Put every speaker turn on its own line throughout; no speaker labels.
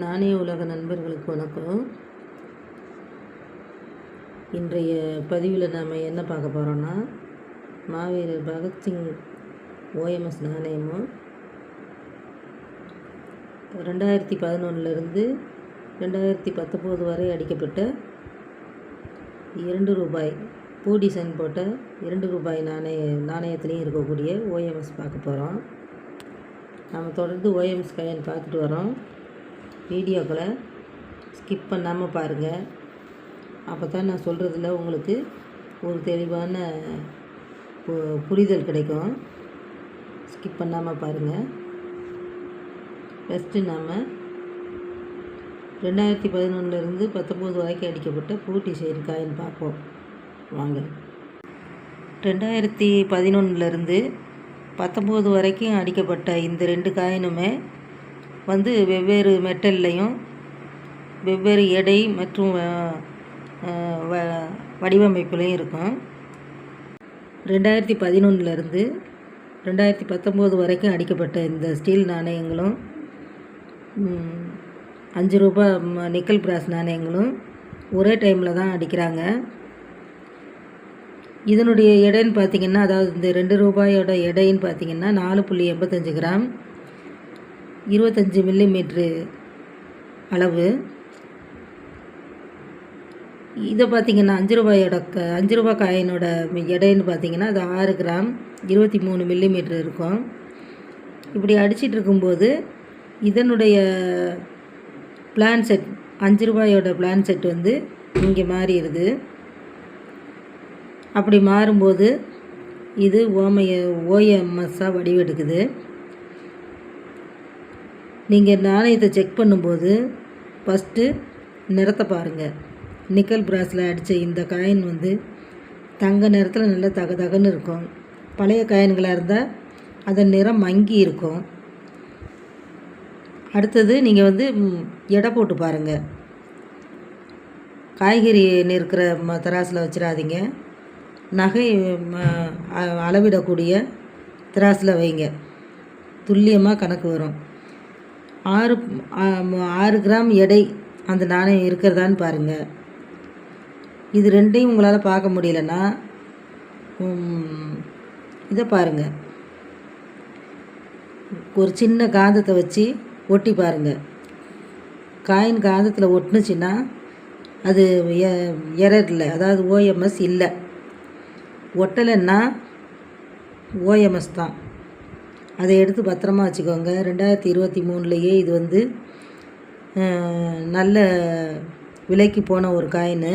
நாணய உலக நண்பர்களுக்கு வணக்கம். இன்றைய பதிவில் நாம் என்ன பார்க்க போகிறோன்னா மாவீரர் பகத்சிங் ஓஎம்எஸ் நாணயமும் ரெண்டாயிரத்தி பதினொன்றுலேருந்து ரெண்டாயிரத்தி பத்தொம்போது வரை அடிக்கப்பட்ட இரண்டு ரூபாய் பூ டிசைன் போட்ட இரண்டு ரூபாய் நாணய நாணயத்துலேயும் இருக்கக்கூடிய ஓஎம்எஸ் பார்க்க போகிறோம் நம்ம தொடர்ந்து ஓஎம்எஸ் கையன் பார்த்துட்டு வரோம். வீடியோக்களை ஸ்கிப் பண்ணாமல் பாருங்கள் அப்போ தான் நான் சொல்கிறதுல உங்களுக்கு ஒரு தெளிவான பு- புரிதல் கிடைக்கும். ஸ்கிப் பண்ணாமல் பாருங்கள் ஃபஸ்ட்டு நாம் ரெண்டாயிரத்தி பதினொன்றுலேருந்து பத்தொம்போது வரைக்கும் அடிக்கப்பட்ட பூட்டி சைடு பார்ப்போம். வாங்க. ரெண்டாயிரத்தி பதினொன்றுலேருந்து பத்தொம்போது வரைக்கும் அடிக்கப்பட்ட இந்த ரெண்டு காயினுமே வந்து வெவ்வேறு மெட்டல்லையும் வெவ்வேறு எடை மற்றும் வடிவமைப்புலையும் இருக்கும். ரெண்டாயிரத்தி பதினொன்றுலேருந்து ரெண்டாயிரத்தி பத்தொம்போது வரைக்கும் அடிக்கப்பட்ட இந்த ஸ்டீல் நாணயங்களும் அஞ்சு ரூபாய் ம- நிக்கல் பிராஸ் நாணயங்களும் ஒரே டைமில் தான் அடிக்கிறாங்க. இதனுடைய எடைன்னு பார்த்தீங்கன்னா அதாவது இந்த ரெண்டு ரூபாயோட எடைன்னு பார்த்தீங்கன்னா நாலு புள்ளி எண்பத்தஞ்சு கிராம். இருபத்தஞ்சி மில்லிமீட்ரு அளவு. இதை பார்த்திங்கன்னா அஞ்சு ரூபாயோட க அஞ்சு ரூபாய் காயினோட மி- எடைன்னு பார்த்தீங்கன்னா அது ஆறு கிராம் இருபத்தி மூணு மில்லிமீட்ரு இருக்கும். இப்படி அடிச்சிட்டு இருக்கும்போது இதனுடைய பிளான் செட் அஞ்சு ரூபாயோட பிளான் செட் வந்து இங்கே மாறிடுது. அப்படி மாறும்போது இது ஓமைய ஓஎம்எஸ்ஸாக வடிவெடுக்குது. நீங்கள் நாணயத்தை செக் பண்ணும்போது ஃபஸ்ட்டு நிறத்தை பாருங்கள் நிக்கல் பிராஸில் அடித்த இந்த காயின் வந்து தங்க நிறத்தில் நல்லா தக தகன்னு இருக்கும். பழைய காயின்களாக இருந்தால் அதன் நிறம் மங்கி இருக்கும். அடுத்தது நீங்கள் வந்து எடை போட்டு பாருங்கள் காய்கறி நிற்கிற ம தராசில் வச்சிடாதீங்க. நகை அளவிடக்கூடிய திராசில் வைங்க. துல்லியமாக கணக்கு வரும். ஆறு ஆறு கிராம் எடை அந்த நாணயம் இருக்கிறதான்னு பாருங்கள் இது ரெண்டையும் உங்களால் பார்க்க முடியலன்னா இதை பாருங்கள் ஒரு சின்ன காந்தத்தை வச்சு ஒட்டி பாருங்கள் காயின் காந்தத்தில் ஒட்டுனுச்சுன்னா அது எரர் இல்லை அதாவது ஓஎம்எஸ் இல்லை. ஒட்டலைன்னா ஓஎம்எஸ் தான். அதை எடுத்து பத்திரமா வச்சுக்கோங்க. ரெண்டாயிரத்தி இருபத்தி மூணுலேயே இது வந்து நல்ல விலைக்கு போன ஒரு காயின்.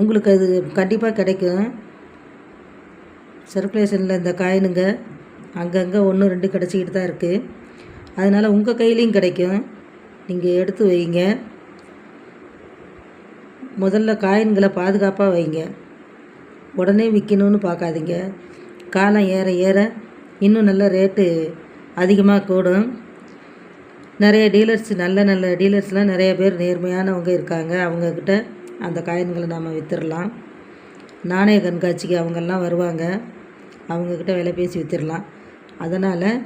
உங்களுக்கு அது கண்டிப்பாக கிடைக்கும். சர்க்குலேஷனில் இந்த காயினுங்க அங்கங்கே ஒன்று ரெண்டு கிடச்சிக்கிட்டு தான் இருக்குது அதனால் உங்கள் கையிலையும் கிடைக்கும். நீங்கள் எடுத்து வைங்க. முதல்ல காயின்களை பாதுகாப்பாக வைங்க. உடனே விற்கணும்னு பார்க்காதீங்க. காலம் ஏற ஏற இன்னும் நல்ல ரேட்டு அதிகமாக கூடும். நிறைய டீலர்ஸ் நல்ல நல்ல டீலர்ஸ்லாம் நிறைய பேர் நேர்மையானவங்க இருக்காங்க. அவங்கக்கிட்ட அந்த காயின்களை நாம் விற்றுடலாம் நாணய கண்காட்சிக்கு அவங்கெல்லாம் வருவாங்க. அவங்கக்கிட்ட விலை பேசி விற்றுடலாம் அதனால்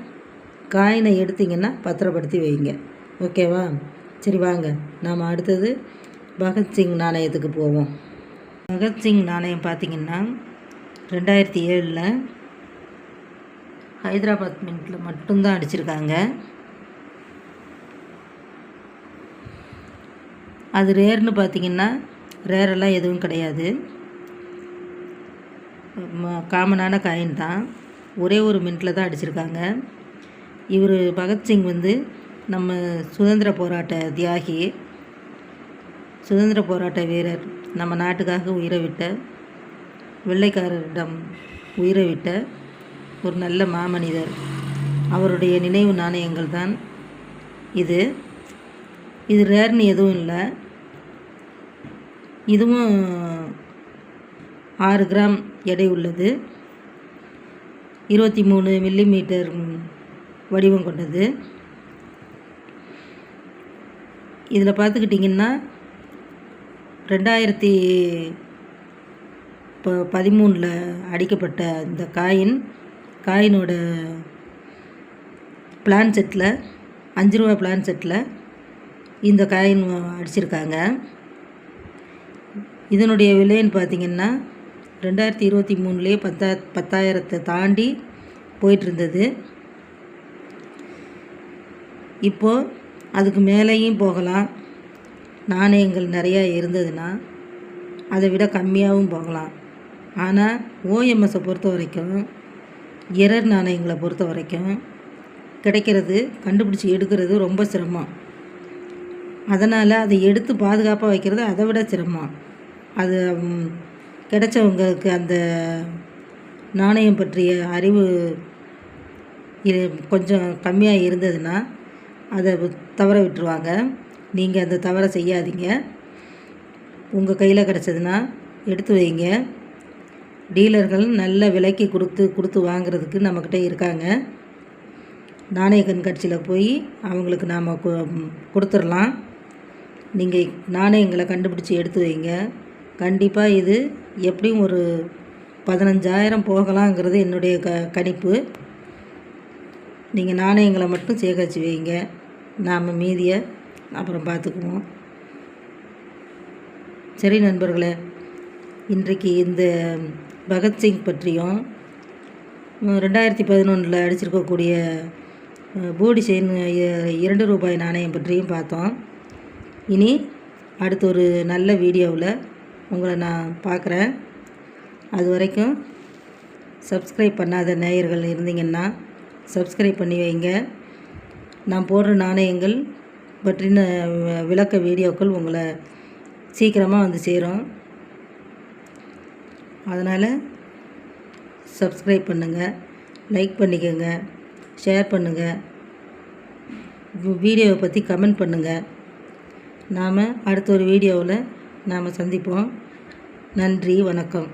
காயினை எடுத்திங்கன்னா பத்திரப்படுத்தி வைங்க. ஓகேவா? சரி வாங்க. நாம் அடுத்தது பகத்சிங் நாணயத்துக்கு போவோம். பகத்சிங் நாணயம் பார்த்திங்கன்னா ரெண்டாயிரத்தி ஏழில் ஹைதராபாத் மின்ட்டில் மட்டும்தான் அடிச்சிருக்காங்க. அது ரேர்னு பார்த்தீங்கன்னா ரேரெல்லாம் எதுவும் கிடையாது. காமனான காயின் தான். ஒரே ஒரு மின்ட்டில் தான் அடிச்சிருக்காங்க. இவர் பகத்சிங் வந்து நம்ம சுதந்திர போராட்ட தியாகி. சுதந்திர போராட்ட வீரர். நம்ம நாட்டுக்காக உயிரை விட்ட வெள்ளைக்காரரிடம் உயிரை விட்ட ஒரு நல்ல மாமனிதர். அவருடைய நினைவு நாணயங்கள் தான் இது இது ரேர்னு எதுவும் இல்லை. இதுவும் ஆறு கிராம் எடை உள்ளது. இருபத்தி மூணு மில்லிமீட்டர் வடிவம் கொண்டது. இதில் பார்த்துக்கிட்டிங்கன்னா ரெண்டாயிரத்தி இப்போ பதிமூணில் அடிக்கப்பட்ட இந்த காயின் காயினோட பிளான் செட்டில் அஞ்சு ரூபா பிளான் செட்டில் இந்த காயின் அடிச்சிருக்காங்க. இதனுடைய விலைன்னு பார்த்தீங்கன்னா ரெண்டாயிரத்தி இருபத்தி மூணுலேயே பத்தா பத்தாயிரத்தை தாண்டி போயிட்டுருந்தது. இப்போது அதுக்கு மேலேயும் போகலாம். நாணயங்கள் நிறையா இருந்ததுன்னா அதை விட கம்மியாகவும் போகலாம். ஆனால் ஓஎம்எஸை பொறுத்த வரைக்கும் எரர் நாணயங்களை பொறுத்த வரைக்கும் கிடைக்கிறது கண்டுபிடிச்சி எடுக்கிறது ரொம்ப சிரமம். அதனால் அதை எடுத்து பாதுகாப்பாக வைக்கிறது அதை விட சிரமம். அது கிடைச்சவங்களுக்கு அந்த நாணயம் பற்றிய அறிவு கொஞ்சம் கம்மியாக இருந்ததுன்னா அதை தவற விட்டுருவாங்க. நீங்கள் அந்த தவறை செய்யாதீங்க. உங்கள் கையில் கிடச்சதுன்னா எடுத்து வைங்க. டீலர்கள் நல்ல விலைக்கு கொடுத்து கொடுத்து வாங்குறதுக்கு நம்மக்கிட்ட இருக்காங்க. நாணய கண்காட்சியில் போய் அவங்களுக்கு நாம் கொடுத்துடலாம். நீங்கள் நாணயங்களை கண்டுபிடிச்சி எடுத்து வைங்க. கண்டிப்பாக இது எப்படியும் ஒரு பதினஞ்சாயிரம் போகலாங்கிறது என்னுடைய க கணிப்பு. நீங்கள் நாணயங்களை மட்டும் சேகரித்து வைங்க. நாம் மீதியை அப்புறம் பார்த்துக்குவோம் சரி நண்பர்களே இன்றைக்கு இந்த பகத்சிங் பற்றியும் ரெண்டாயிரத்தி பதினொன்றில் அடிச்சிருக்கக்கூடிய பூடிசைன் போடி செயின் இ- இரண்டு ரூபாய் நாணயம் பற்றியும் பார்த்தோம். இனி அடுத்த ஒரு நல்ல வீடியோவில் உங்களை நான் பார்க்குறேன். அது வரைக்கும் சப்ஸ்கிரைப் பண்ணாத நேயர்கள் இருந்தீங்கன்னா சப்ஸ்கிரைப் பண்ணி வைங்க. நான் போடுற நாணயங்கள் பற்றின விளக்க வீடியோக்கள் உங்களை சீக்கிரமாக வந்து சேரும். அதனால் சப்ஸ்கிரைப் பண்ணுங்கள் லைக் பண்ணிக்கோங்க ஷேர் பண்ணுங்கள் வீடியோவை பற்றி கமெண்ட் பண்ணுங்கள் நாம் அடுத்த ஒரு வீடியோவில் நாம் சந்திப்போம். நன்றி வணக்கம்.